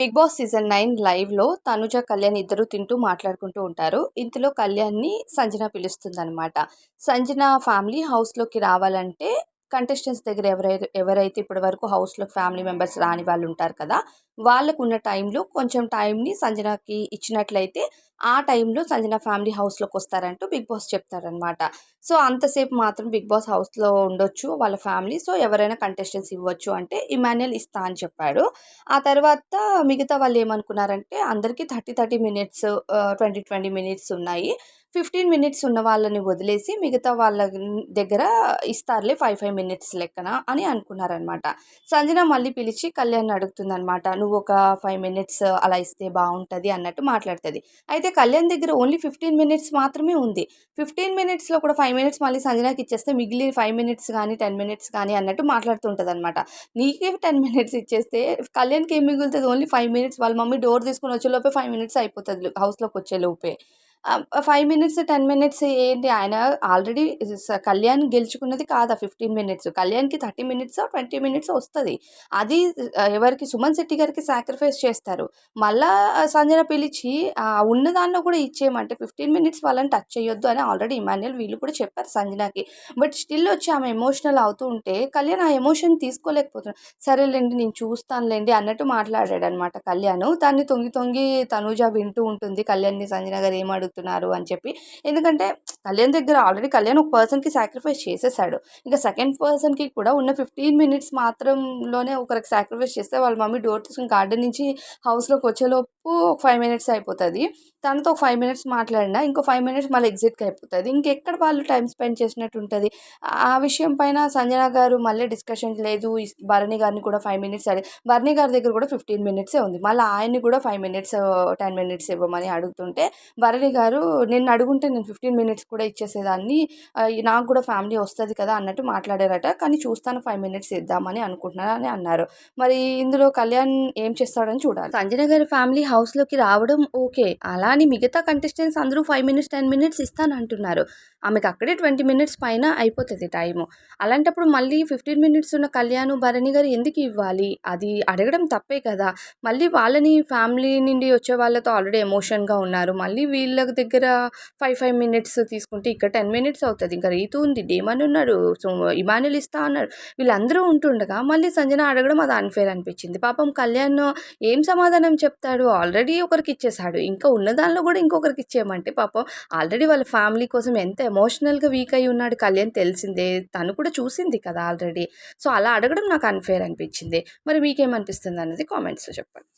Big boss season nine లైవ్లో తనుజ కళ్యాణ్ ఇద్దరు తింటూ మాట్లాడుకుంటూ ఉంటారు. ఇంతలో కళ్యాణ్ని సంజన పిలుస్తుందనమాట సంజన ఫ్యామిలీ హౌస్లోకి రావాలంటే కంటెస్టెంట్స్ దగ్గర ఎవరైతే ఎవరైతే ఇప్పటి వరకు హౌస్లో ఫ్యామిలీ మెంబర్స్ రాని వాళ్ళు ఉంటారు కదా వాళ్ళకు ఉన్న టైంలో కొంచెం టైంని సంజనకి ఇచ్చినట్లయితే ఆ టైంలో సంజన ఫ్యామిలీ హౌస్లోకి వస్తారంటూ బిగ్ బాస్ చెప్తారనమాట సో అంతసేపు మాత్రం బిగ్ బాస్ హౌస్లో ఉండొచ్చు వాళ్ళ ఫ్యామిలీ. సో ఎవరైనా కంటెస్టెంట్స్ ఇవ్వచ్చు అంటే ఇమాన్యుయల్ ఇస్తా అని చెప్పాడు. ఆ తర్వాత మిగతా వాళ్ళు ఏమనుకున్నారంటే అందరికీ thirty thirty minutes twenty twenty minutes ఉన్నాయి. ఫిఫ్టీన్ మినిట్స్ ఉన్న వాళ్ళని వదిలేసి మిగతా వాళ్ళ దగ్గర ఇస్తారులే ఫైవ్ ఫైవ్ మినిట్స్ లెక్కన అని అనుకున్నారనమాట సంజన మళ్ళీ పిలిచి కళ్యాణ్ అడుగుతుందనమాట నువ్వు ఒక ఫైవ్ మినిట్స్ అలా ఇస్తే బాగుంటుంది అన్నట్టు మాట్లాడుతుంది. అయితే కళ్యాణ్ దగ్గర ఓన్లీ ఫిఫ్టీన్ మినిట్స్ మాత్రమే ఉంది. ఫిఫ్టీన్ మినిట్స్లో కూడా ఫైవ్ మినిట్స్ మళ్ళీ సంజనాకి ఇచ్చేస్తే మిగిలిన ఫైవ్ మినిట్స్ కానీ టెన్ మినిట్స్ కానీ అన్నట్టు మాట్లాడుతుంటుంది అనమాట నీకే టెన్ మినిట్స్ ఇచ్చేస్తే కళ్యాణ్కి ఏం మిగులుతుంది? ఓన్లీ ఫైవ్ మినిట్స్ వాళ్ళ మమ్మీ డోర్ తీసుకొని వచ్చేలోపే ఫైవ్ మినిట్స్ అయిపోతుంది హౌస్లోకి వచ్చే లోపే. ఫైవ్ మినిట్స్ టెన్ మినిట్స్ ఏంటి? ఆయన ఆల్రెడీ కళ్యాణ్ గెలుచుకున్నది కాదా ఫిఫ్టీన్ మినిట్స్? కళ్యాణ్కి థర్టీ మినిట్స్ ట్వంటీ మినిట్స్ వస్తుంది. అది ఎవరికి? సుమన్ శెట్టి గారికి సాక్రిఫైస్ చేస్తారు. మళ్ళా సంజన పిలిచి ఉన్న దానిలో కూడా ఇచ్చేయమంటే ఫిఫ్టీన్ మినిట్స్ వాళ్ళని టచ్ చేయొద్దు అని ఆల్రెడీ ఇమాన్యుల్ వీళ్ళు కూడా చెప్పారు సంజనకి. బట్ స్టిల్ వచ్చి ఆమె ఎమోషనల్ అవుతూ ఉంటే కళ్యాణ్ ఆ ఎమోషన్ తీసుకోలేకపోతున్నాడు. సరేలేండి నేను చూస్తానులేండి అన్నట్టు మాట్లాడాడు అనమాట కళ్యాణ్. దాన్ని తొంగి తొంగి తనూజ వింటూ ఉంటుంది కళ్యాణ్ని సంజన గారు ఏమడు అడుగుతున్నారు అని చెప్పి. ఎందుకంటే కళ్యాణ్ దగ్గర ఆల్రెడీ కళ్యాణ్ ఒక పర్సన్కి సాక్రిఫైస్ చేసేసాడు. ఇంకా సెకండ్ పర్సన్కి కూడా ఉన్న ఫిఫ్టీన్ మినిట్స్ మాత్రంలోనే ఒకరికి సాక్రిఫైస్ చేస్తే వాళ్ళ మమ్మీ డోర్ తీసుకుని గార్డెన్ నుంచి హౌస్లోకి వచ్చేలోపు ఒక ఫైవ్ మినిట్స్ అయిపోతుంది. తనతో ఒక ఫైవ్ మినిట్స్ మాట్లాడినా ఇంకో ఫైవ్ మినిట్స్ మళ్ళీ ఎగ్జిట్కి అయిపోతుంది. ఇంకెక్కడ వాళ్ళు టైం స్పెండ్ చేసినట్టు ఉంటుంది? ఆ విషయం పైన సంజన గారు మళ్ళీ డిస్కషన్ లేదు. భరణి గారిని కూడా ఫైవ్ మినిట్స్ అడిగి భరణి గారి దగ్గర కూడా ఫిఫ్టీన్ మినిట్సే ఉంది. మళ్ళీ ఆయన్ని కూడా ఫైవ్ మినిట్స్ టెన్ మినిట్స్ ఇవ్వమని అడుగుతుంటే భరణి గారు నేను అడుగుంటే నేను ఫిఫ్టీన్ మినిట్స్ కూడా ఇచ్చేసేదాన్ని. నాకు కూడా ఫ్యామిలీ వస్తుంది కదా అన్నట్టు మాట్లాడారట. కానీ చూస్తాను ఫైవ్ మినిట్స్ ఇద్దామని అనుకుంటున్నాను అని అన్నారు. మరి ఇందులో కళ్యాణ్ ఏం చేస్తాడని చూడాలి. సంజన గారి ఫ్యామిలీ హౌస్లోకి రావడం ఓకే. అలా అని మిగతా కంటెస్టెంట్స్ అందరూ ఫైవ్ మినిట్స్ టెన్ మినిట్స్ ఇస్తాను అంటున్నారు. ఆమెకు అక్కడే ట్వంటీ మినిట్స్ పైన అయిపోతుంది టైము. అలాంటప్పుడు మళ్ళీ ఫిఫ్టీన్ మినిట్స్ ఉన్న కళ్యాణ్ భరణి గారు ఎందుకు ఇవ్వాలి? అది అడగడం తప్పే కదా. మళ్ళీ వాళ్ళని ఫ్యామిలీ నుండి వచ్చే వాళ్ళతో ఆల్రెడీ ఎమోషన్గా ఉన్నారు. మళ్ళీ వీళ్ళ దగ్గర ఫైవ్ ఫైవ్ మినిట్స్ తీసుకుంటే ఇక్కడ టెన్ మినిట్స్ అవుతుంది. ఇంకా రీతు ఉంది డేమన్ ఉన్నాడు సో ఇమానుల్ ఇస్తా అన్నాడు. వీళ్ళందరూ ఉంటుండగా మళ్ళీ సంజన అడగడం అది అన్ఫేర్ అనిపించింది. పాపం కళ్యాణ్ ఏం సమాధానం చెప్తాడు? ఆల్రెడీ ఒకరికి ఇచ్చేసాడు ఇంకా ఉన్న దానిలో కూడా ఇంకొకరికి ఇచ్చేయమంటే పాపం ఆల్రెడీ వాళ్ళ ఫ్యామిలీ కోసం ఎంత ఎమోషనల్గా వీక్ అయి ఉన్నాడు కళ్యాణ్ తెలిసిందే. తను కూడా చూసింది కదా ఆల్రెడీ సో అలా అడగడం నాకు అన్ఫేర్ అనిపించింది. మరి మీకేమనిపిస్తుంది అనేది కామెంట్స్లో చెప్పండి.